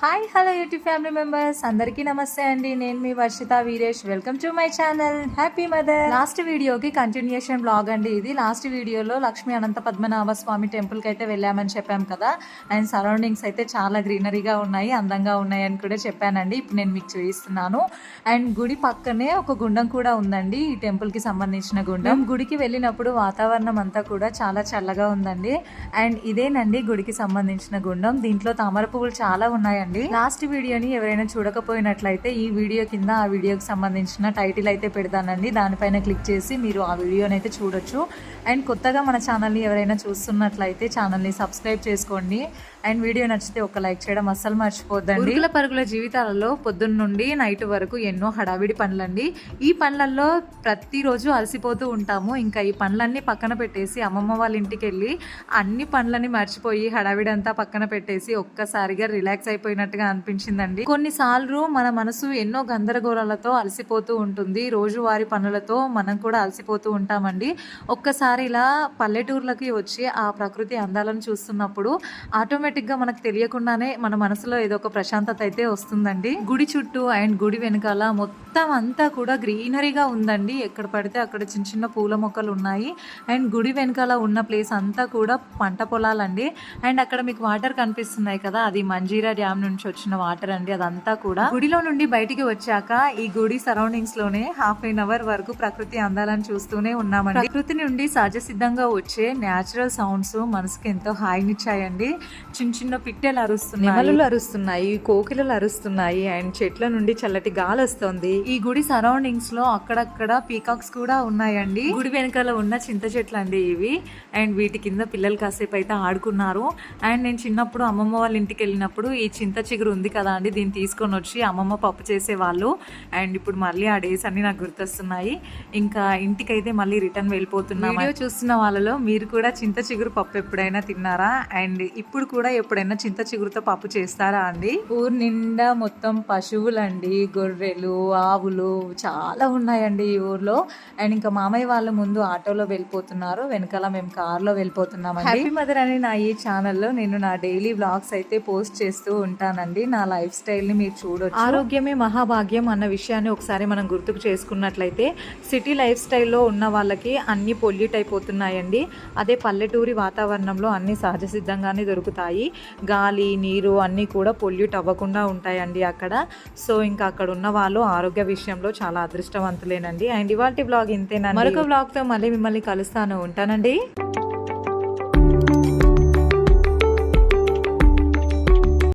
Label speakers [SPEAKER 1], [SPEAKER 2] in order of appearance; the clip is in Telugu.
[SPEAKER 1] Hi hello YouTube family members అందరికీ నమస్తే అండి. నేను మీ Varshitha Veeresh. Welcome to my channel happy mother last వీడియోకి కంటిన్యూషన్ బ్లాగ్ అండి ఇది. లాస్ట్ వీడియోలో లక్ష్మీ అనంత పద్మనాభ స్వామి టెంపుల్కి అయితే వెళ్ళామని చెప్పాం కదా. అండ్ సరౌండింగ్స్ అయితే చాలా గ్రీనరీగా ఉన్నాయి అందంగా ఉన్నాయి అని కూడా చెప్పానండి. ఇప్పుడు నేను మీకు చూపిస్తున్నాను. అండ్ గుడి పక్కనే ఒక గుండం కూడా ఉందండి. ఈ టెంపుల్కి సంబంధించిన గుండం. గుడికి వెళ్ళినప్పుడు వాతావరణం అంతా కూడా చాలా చల్లగా ఉందండి. అండ్ ఇదేనండి గుడికి సంబంధించిన గుండం. దీంట్లో తామర పువ్వులు చాలా ఉన్నాయండి. అండి. లాస్ట్ వీడియోని ఎవరైనా చూడకపోయినట్లయితే ఈ వీడియో కింద ఆ వీడియోకి సంబంధించిన టైటిల్ అయితే పెడతానండి. దానిపైన క్లిక్ చేసి మీరు ఆ వీడియోని అయితే చూడొచ్చు. అండ్ కొత్తగా మన ఛానల్ని ఎవరైనా చూస్తున్నట్లయితే ఛానల్ని సబ్స్క్రైబ్ చేసుకోండి. అండ్ వీడియో నచ్చితే ఒక లైక్ చేయడం అస్సలు మర్చిపోద్దండి. ఉరుకుల పరుగుల జీవితాలలో పొద్దున్న నుండి నైట్ వరకు ఎన్నో హడావిడి పనులండి. ఈ పనులలో ప్రతిరోజు అలసిపోతూ ఉంటాము. ఇంకా ఈ పనులన్నీ పక్కన పెట్టేసి అమ్మమ్మ వాళ్ళ ఇంటికి వెళ్ళి అన్ని పనులని మర్చిపోయి హడావిడి అంతా పక్కన పెట్టేసి ఒక్కసారిగా రిలాక్స్ అయిపోయినట్టుగా అనిపించిందండి. కొన్నిసార్లు మన మనసు ఎన్నో గందరగోళాలతో అలసిపోతూ ఉంటుంది. రోజువారి పనులతో మనం కూడా అలసిపోతూ ఉంటామండి. ఒక్కసారి ఇలా పల్లెటూర్లకి వచ్చి ఆ ప్రకృతి అందాలను చూస్తున్నప్పుడు ఆటోమేటిక్ గా మనకు తెలియకుండానే మన మనసులో ఏదో ఒక ప్రశాంతత అయితే వస్తుందండి. గుడి చుట్టూ అండ్ గుడి వెనకాల మొత్తం అంతా కూడా గ్రీనరీగా ఉందండి. ఎక్కడ పడితే అక్కడ చిన్న చిన్న పూల మొక్కలు ఉన్నాయి. అండ్ గుడి వెనకాల ఉన్న ప్లేస్ అంతా కూడా పంట పొలాలండి. అండ్ అక్కడ మీకు వాటర్ కనిపిస్తున్నాయి కదా అది మంజీరా డ్యామ్ నుంచి వచ్చిన వాటర్ అండి అదంతా కూడా. గుడిలో నుండి బయటికి వచ్చాక ఈ గుడి సరౌండింగ్స్లోనే హాఫ్ ఎన్ అవర్ వరకు ప్రకృతి అందాలను చూస్తూనే ఉన్నామండి. ప్రకృతి నుండి సహజ సిద్ధంగా వచ్చే న్యాచురల్ సౌండ్స్ మనసుకి ఎంతో హాయినిచ్చాయండి. చిన్న చిన్న పిట్టెలు అరుస్తున్నాయి. నెమలులు అరుస్తున్నాయి కోకిలలు అరుస్తున్నాయి అండ్ చెట్ల నుండి చల్లటి గాలి వస్తుంది. ఈ గుడి సరౌండింగ్స్లో అక్కడక్కడ పీకాక్స్ కూడా ఉన్నాయండి. గుడి వెనకాల ఉన్న చింత చెట్లు అండి ఇవి. అండ్ వీటి కింద పిల్లలు కాసేపు అయితే ఆడుకున్నారు. అండ్ నేను చిన్నప్పుడు అమ్మమ్మ వాళ్ళ ఇంటికి వెళ్ళినప్పుడు ఈ చింత చిగురు ఉంది కదా అండి దీన్ని తీసుకొని వచ్చి అమ్మమ్మ పప్పు చేసేవాళ్ళు. అండ్ ఇప్పుడు మళ్ళీ ఆ డేస్ అన్ని నాకు గుర్తొస్తున్నాయి. ఇంకా ఇంటికైతే మళ్ళీ రిటర్న్ వెళ్ళిపోతున్నాం. వీడియో చూస్తున్న వాళ్ళలో మీరు కూడా చింత చిగురు పప్పు ఎప్పుడైనా తిన్నారా? అండ్ ఇప్పుడు కూడా ఎప్పుడైనా చింత చిగురుతో పప్పు చేస్తారా అండి? ఊరు నిండా మొత్తం పశువులండి గొర్రెలు ఆవులు చాలా ఉన్నాయండి ఈ ఊర్లో. అండ్ ఇంకా మామయ్య వాళ్ళ ముందు ఆటోలో వెళ్ళిపోతున్నారు. వెనకాల మేము కార్లో వెళ్ళిపోతున్నాం హ్యాపీ మదర్ అనే నా ఈ ఛానల్లో నేను నా డైలీ బ్లాగ్స్ అయితే పోస్ట్ చేస్తూ ఉంటానండి. నా లైఫ్ స్టైల్ని మీరు చూడొచ్చు. ఆరోగ్యమే మహాభాగ్యం అన్న విషయాన్ని ఒకసారి మనం గుర్తుకు చేసుకున్నట్లయితే సిటీ లైఫ్ స్టైల్లో ఉన్న వాళ్ళకి అన్ని పొల్యూట్ అయిపోతున్నాయండి. అదే పల్లెటూరి వాతావరణంలో అన్ని సహజ సిద్ధంగానే దొరుకుతాయి. గాలి నీరు అన్నీ కూడా పొల్యూట్ అవ్వకుండా ఉంటాయండి అక్కడ. సో ఇంకా అక్కడ ఉన్న వాళ్ళు ఆరోగ్య విషయంలో చాలా అదృష్టవంతులేనండి. అండ్ ఇవాళ బ్లాగ్ ఇంతేనండి. మరొక బ్లాగ్తో మళ్ళీ మిమ్మల్ని కలుస్తాను. ఉంటానండి.